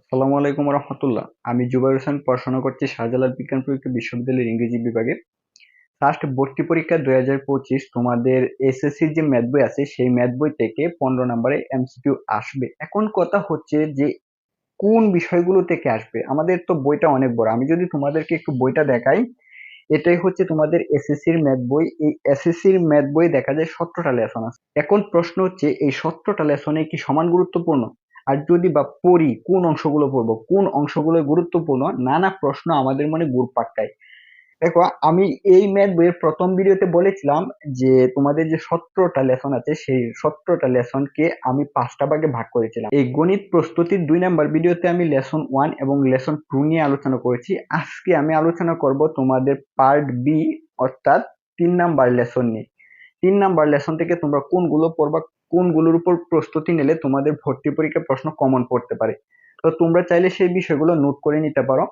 আসসালামু আলাইকুম রহমতুল্লাহ। আমি জুবাইর হোসেন, পড়াশোনা করছি শাহজালাল বিজ্ঞান প্রযুক্তি বিশ্ববিদ্যালয়ের ইংরেজি বিভাগে। ফার্স্ট ভর্তি পরীক্ষা দুই হাজার পঁচিশ। তোমাদের এসএসসির যে ম্যাথ বই আছে, সেই ম্যাথ বই থেকে পনেরো নম্বরে এমসিকিউ আসবে। এখন কথা হচ্ছে যে, কোন বিষয়গুলো থেকে আসবে? আমাদের তো বইটা অনেক বড়। আমি যদি তোমাদেরকে একটু বইটা দেখাই, এটাই হচ্ছে তোমাদের এসএসসির ম্যাথ বই। এই এসএসসির ম্যাথ বই দেখা যায় সতেরোটা লেসন আছে। এখন প্রশ্ন হচ্ছে, এই সতেরোটা লেসনে কি সমান গুরুত্বপূর্ণ? আর যদি বা পড়ি, কোন অংশগুলো পড়ব? কোন অংশগুলো গুরুত্বপূর্ণ? নানা প্রশ্ন আমাদের মনে ঘুরপাক খায় দেখো, আমি এই ম্যাথ বইয়ের প্রথম ভিডিওতে বলেছিলাম যে, তোমাদের যে সতেরোটা লেসন আছে, সেই সতেরোটা লেসনকে আমি পাঁচটা ভাগে ভাগ করেছিলাম। এই গণিত প্রস্তুতির দুই নাম্বার ভিডিওতে আমি লেসন ওয়ান এবং লেসন টু নিয়ে আলোচনা করেছি। আজকে আমি আলোচনা করব তোমাদের পার্ট বি অর্থাৎ তিন নাম্বার লেসন নিয়ে। তিন নাম্বার লেসন থেকে তোমরা কোনগুলো পড়বা কোনগুলোর উপর প্রস্তুতি নিলে তোমাদের ভর্তি পরীক্ষা প্রশ্ন কমন পড়তে পারে। তো তোমরা চাইলে সেই বিষয়গুলো নোট করে নিতে পারো।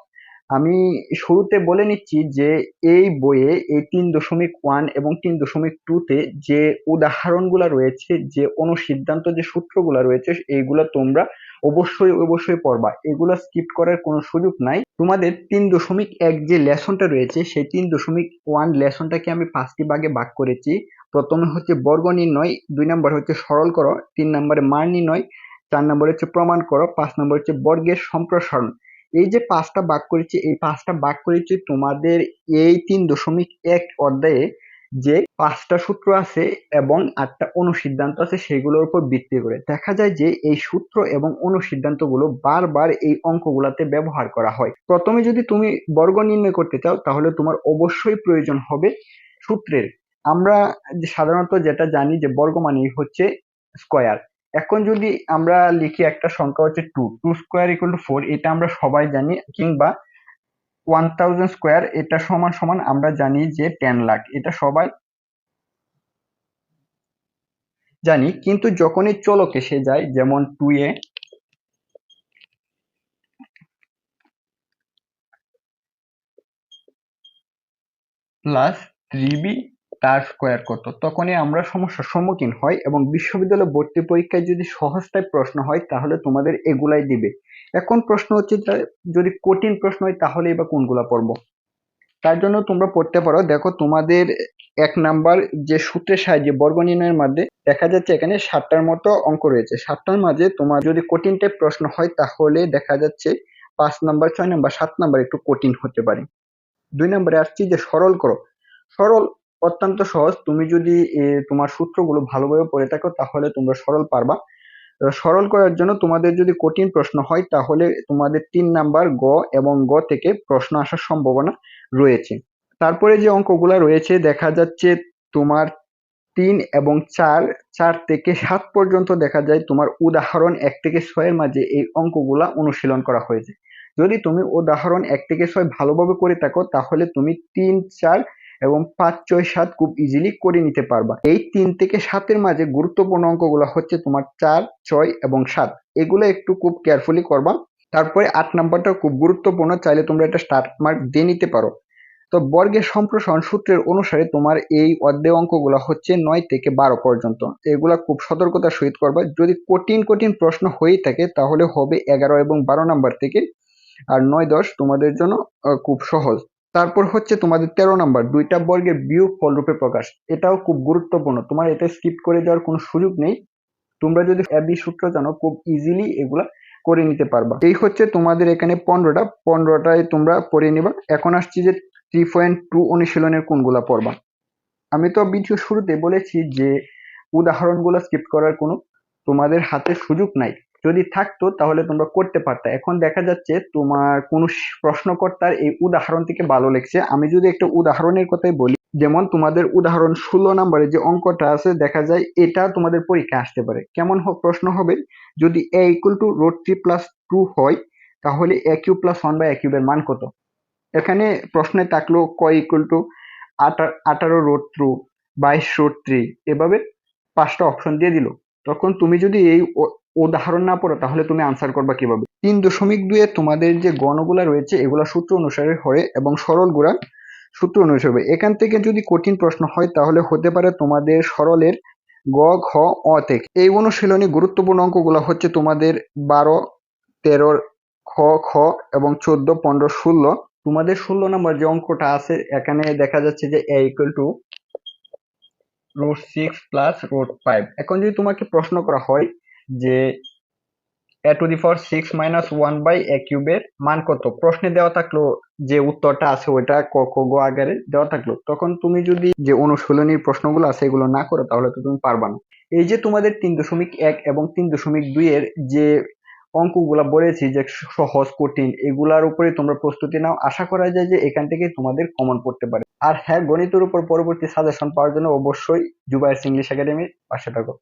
আমি শুরুতে বলে নিচ্ছি যে এই বইয়ে এই তিন দশমিক ওয়ান এবং তিন দশমিক টুতে যে উদাহরণগুলো রয়েছে, যে অনুসিদ্ধান্ত যে সূত্রগুলো রয়েছে, এইগুলো তোমরা অবশ্যই অবশ্যই পড়বা। এগুলো স্কিপ করার কোনো সুযোগ নাই। তোমাদের তিন দশমিক এক যে লেসনটা রয়েছে, সেই তিন দশমিক ওয়ান লেসনটাকে আমি পাঁচটি ভাগে ভাগ করেছি। প্রথমে হচ্ছে বর্গ নির্ণয়, দুই নম্বর হচ্ছে সরল করো, তিন নম্বরে মান নির্ণয়, চার নম্বর হচ্ছে প্রমাণ করো, পাঁচ নম্বর হচ্ছে বর্গের সম্প্রসারণ। এই যে পাঁচটা ভাগ করেছি, এই পাঁচটা ভাগ করেছি তোমাদের এই তিন দশমিক এক অধ্যায়ে যে পাঁচটা সূত্র আছে এবং আটটা অনুসিদ্ধান্ত আছে সেগুলোর উপর ভিত্তি করে। দেখা যায় যে এই সূত্র এবং অনুসিদ্ধান্তগুলো বারবার এই অঙ্কগুলোতে ব্যবহার করা হয়। প্রথমে যদি তুমি বর্গ নির্ণয় করতে চাও, তাহলে তোমার অবশ্যই প্রয়োজন হবে সূত্রের। আমরা সাধারণত যেটা জানি যে বর্গ মানেই হচ্ছে স্কোয়ার। এখন যদি আমরা লিখি একটা সংখ্যা হচ্ছে two two square equal to four এটা আমরা সবাই জানি, কিংবা ওয়ান থাউজেন্ড স্কোয়ার এটা সমান সমান আমরা জানি যে টেন লাখ এটা সবাই জানি। কিন্তু যখনই চলক এসে যায়, যেমন two a plus three b তার স্কোয়ার কত তখনই আমরা সমস্যার সম্মুখীন হই এবং বিশ্ববিদ্যালয় ভর্তি পরীক্ষায় যদি সহজ টাইপ প্রশ্ন হয়, তাহলে তোমাদের এগুলাই দিবে। এখন প্রশ্ন হচ্ছে যদি কঠিন প্রশ্ন হয়, তাহলে এবার কোনগুলা পড়ব? তার জন্য তোমরা পড়তে পারো, দেখো তোমাদের এক নাম্বার যে সূত্রের সাহায্যে, বর্গ নির্ণয়ের মধ্যে দেখা যাচ্ছে এখানে সাতটার মতো অঙ্ক রয়েছে। সাতটার মাঝে তোমার যদি কঠিন টাইপ প্রশ্ন হয়, তাহলে দেখা যাচ্ছে পাঁচ নাম্বার, ছয় নাম্বার, সাত নাম্বার একটু কঠিন হতে পারে। দুই নম্বরে আসছি যে সরল করো। সরল অত্যন্ত সহজ। তুমি যদি তোমার সূত্রগুলো ভালোভাবে পড়ে থাকো, তাহলে তোমরা সরল পারবা। সরল করার জন্য তোমাদের যদি কঠিন প্রশ্ন হয়, তাহলে তোমাদের তিন নাম্বার গ এবং গ থেকে প্রশ্ন আসার সম্ভাবনা রয়েছে। তারপরে যে অঙ্কগুলা রয়েছে, দেখা যাচ্ছে তোমার তিন এবং চার চার থেকে সাত পর্যন্ত দেখা যায় তোমার উদাহরণ এক থেকে ছয়ের মাঝে এই অঙ্কগুলা অনুশীলন করা হয়েছে। যদি তুমি উদাহরণ এক থেকে ছয় ভালোভাবে করে থাকো, তাহলে তুমি তিন, চার এবং পাঁচ, ছয়, সাত খুব ইজিলি করে নিতে পারবা। এই তিন থেকে সাতের মাঝে গুরুত্বপূর্ণ অঙ্কগুলো হচ্ছে তোমার চার, ছয় এবং সাত। এগুলো একটু খুব কেয়ারফুলি করবা। তারপরে আট নাম্বারটা খুব গুরুত্বপূর্ণ, চাইলে তোমরা এটা স্টার্ট মার্ক দিয়ে নিতে পারো। তো বর্গের সম্প্রসারণ সূত্রের অনুসারে তোমার এই অধ্যায় অঙ্কগুলো হচ্ছে নয় থেকে বারো পর্যন্ত। এগুলা খুব সতর্কতার সহিত করবা। যদি কঠিন কঠিন প্রশ্ন হয়ে থাকে, তাহলে হবে এগারো এবং বারো নাম্বার থেকে। আর নয়, দশ তোমাদের জন্য খুব সহজ। তারপর হচ্ছে তোমাদের তেরো নাম্বার, দুইটা বর্গের বিয়োগ ফল রূপে প্রকাশ। এটাও খুব গুরুত্বপূর্ণ। তোমার এটা স্কিপ করে যাওয়ার কোনো সুযোগ নেই। তোমরা যদি এবি সূত্র জানো, খুব ইজিলি এগুলা করে নিতে পারবা। এই হচ্ছে তোমাদের এখানে পনেরোটা। পনেরোটায় তোমরা পড়ে নিবা। এখন আসছি যে থ্রি পয়েন্ট টু অনুশীলনের কোনগুলা পড়বা। আমি তো ভিডিও শুরুতে বলেছি যে, উদাহরণগুলো স্কিপ করার কোনো তোমাদের হাতে সুযোগ নাই। যদি থাকতো তাহলে তোমরা করতে পারতে। এখন দেখা যাচ্ছে তোমার কোনো প্রশ্নকর্তার এই উদাহরণ থেকে ভালো লেগছে। আমি যদি একটা উদাহরণের কথাই বলি, যেমন তোমাদের উদাহরণ ষোলো নম্বরে যে অঙ্কটা আছে, দেখা যায় এটা তোমাদের পরীক্ষা আসতে পারে। কেমন প্রশ্ন হবে? যদি a equal to root three plus two হয়, তাহলে a cube plus one by a কিউবের মান কত? এখানে প্রশ্নে থাকল ক ইকুয়াল টু আঠারো রোড ট্রু বাইশ রোড থ্রি এভাবে পাঁচটা অপশন দিয়ে দিল। তখন তুমি যদি এই উদাহরণ না পড়ো তাহলে তুমি আনসার করবা কীভাবে? তিন দশমিক দুয়ে তোমাদের যে গণগুলা রয়েছে, এগুলা সূত্র অনুসারে হয় এবং সরলগুলা সূত্র অনুসারে এখান থেকে যদি কঠিন প্রশ্ন হয়, তাহলে হতে পারে তোমাদের সরলের গ, ঘ, অ থেকে। এই অনুশীলনী গুরুত্বপূর্ণ অঙ্কগুলো হচ্ছে তোমাদের বারো তেরো খ খ এবং চোদ্দ, পনেরো, ষোলো। তোমাদের ষোলো নম্বর যে অঙ্কটা আছে, এখানে দেখা যাচ্ছে যে a equal to root six plus root five এখন যদি তোমাকে প্রশ্ন করা হয় যে a to the power six minus one by a কিউবের মান কত? প্রশ্নে দেওয়া থাকল যে উত্তরটা আছে ওইটা ক, খ, গ আগের দেওয়া থাকল। তখন তুমি যদি যে অনুশীলনীর প্রশ্নগুলো আছে এগুলো না করো, তাহলে তো তুমি পারবা না। এই যে তোমাদের তিন দশমিক এক এবং তিন দশমিক দুই এর যে অঙ্কগুলা বলেছি, যে সহজ, কঠিন, এগুলার উপরে তোমরা প্রস্তুতি নাও। আশা করা যায় যে এখান থেকে তোমাদের কমন পড়তে পারে। আর হ্যাঁ গণিতের উপর পরবর্তী সাজেশন পাওয়ার জন্য অবশ্যই জুবাইস ইংলিশ একাডেমির পাশে থাকো।